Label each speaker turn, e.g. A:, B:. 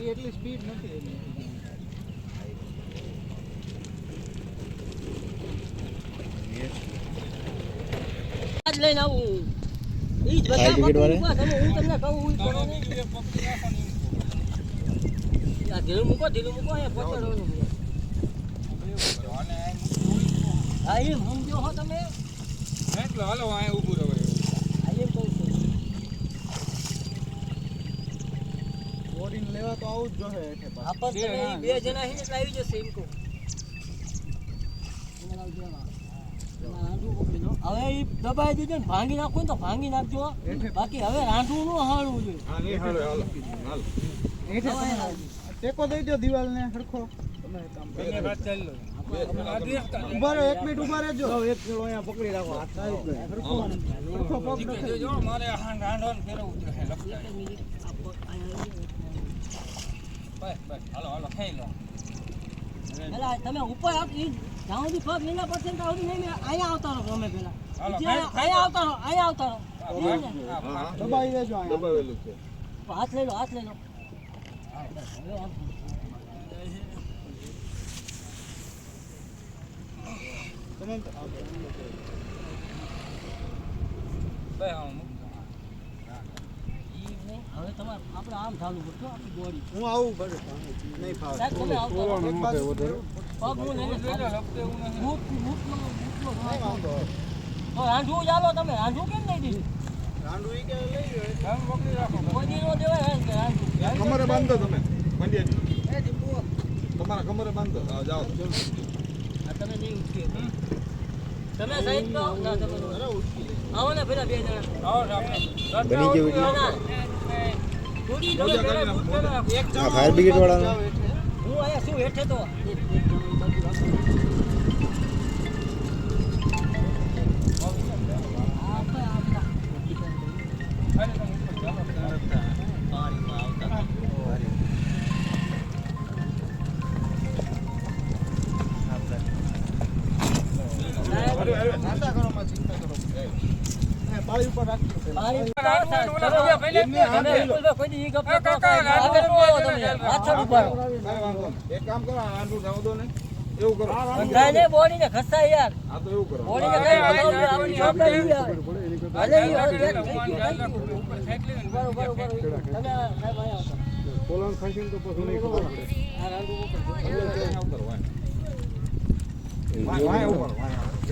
A: એ એટલી સ્પીડ નથી એની.
B: લઈને આવું. ઈ જ બધા તમે હું તમને કહું. આ ઢીલું મૂકો ઢીલું મૂકો અહીંયા પહોંચાડવાનું. છે. હા એમ સમજો હો તમે.
C: હાલો અહીંયા ઊભું રહો
B: હા એમ કહું છું
A: તો આવું જ જોશે એટલે
B: આપણ બે જણા છે એટલે આવી જશે એમ કહું હવે એ દબાઈ દીધું ને ભાંગી નાખું ને તો ભાંગી નાખજો બાકી હવે રાંધવું નું હાળવું જોઈએ
C: હા
A: ટેકો દઈ દો. ઊભા રહો એક મિનિટ ઊભા રહેજો એક કિલો અહીંયા પકડી રાખો હાથ પગ
C: મારે છે લપતા બસ બસ. હાલો હાલો ખાઈ લો.
B: પેલા તમે ઉપર આવ જાઉં સુધી પગ લીલા પડશે ને ત્યાં નહીં અહીંયા આવતા રહો તમે પેલા અહીંયા આવતા રહો અહીંયા આવતા રહો. ને.
A: દેજો
D: દબાવેલું છે.
B: હાથ લઈ લો હાથ લઈ લો.
A: તમે
C: હા
B: તમારે આપણે આમ આપણી બોડી
A: હું આવું નહીં
B: સાહેબ તમે આવતા પગ હું
A: નહીં
B: તો રાંધવું ચાલો તમે. રાંધવું કેમ નહીં દીધું
D: કમરે બાંધો તમે તમારા કમરે બાંધો. હા જાઓ.
B: આ તમે નહીં ઉઠીએ. તમે તો ના તમે. આવો ને પેલા બે જણા.
C: આવો.
D: બની ગયું આ ફાયર બ્રિગેડ
A: વાળા
B: હું અહીંયા શું હેઠે તો?
A: નાસ્તા કરો પાળી ઉપર રાખજો
B: કોઈ.
D: કાંઈ ને. એવું કરો.
B: બંધાય ને ખસાય યાર.
D: આ તો એવું કરો.
B: બોડીને કઈ બનાવવું આપણી જવાબદારી યાર. ભલે ઈ હવે જે થઈ ગયું, થઈ ગયું.
C: ઉપર
B: રહો, ઊભા રહો. તમે આ સાહેબ અહીંયા આવો.
D: પોલાણ ખાશી ને તો પછી નહીં ખબર પડે.
B: આ રાંધવું ઉપર.
D: વાય ઉપર વાય